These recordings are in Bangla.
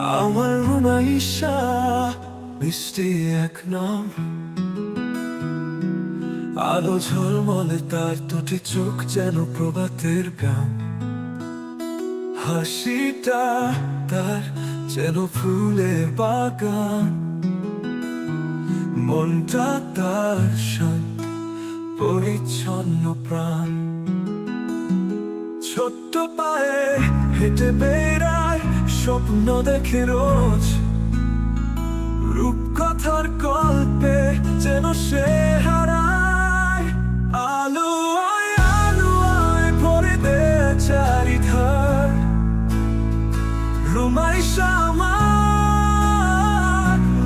আমার রুমাইশা মিষ্টি এক নাম। আলো ঝলমলে তার দুটি চোখ যেন প্রভাতের গান হাসিটা তার যেন ফুলের বাগান। মনটা তার শান্ত পরিচ্ছন্ন প্রাণ। ছোট্ট পায়ে হেঁটে বেড়ায় স্বপ্ন দেখে রোজ রূপকথার গল্পে যেন সে হারায়। আলো দে আমার,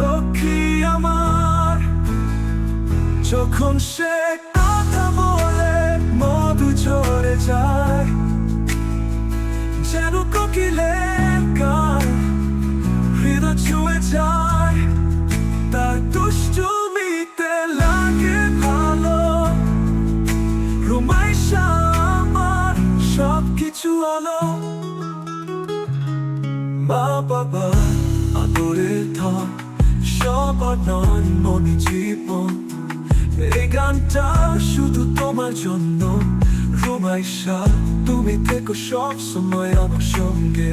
লক্ষ্মী আমার। যখন সে যায়, তার দুষ্টুমিতে লাগে ভালো। রুমাইশা আমার সব কিছু আলো। মা বাবা আদরের ধন সবার নন মনি জীবন। এই গানটা শুধু তোমার জন্য। রুমাইশা তুমি থেকো সব সময় আমার সঙ্গে।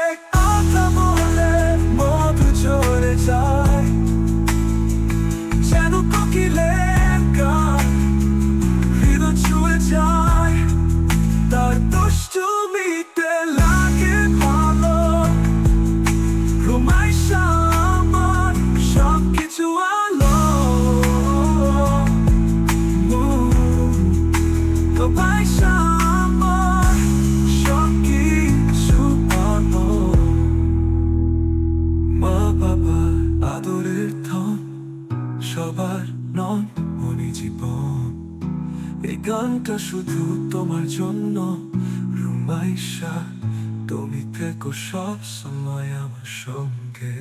সবার নন মনে জীবন, এই গানটা শুধু তোমার জন্য। রুমাইশা তুমি থেকো সব সময় আমার সঙ্গে।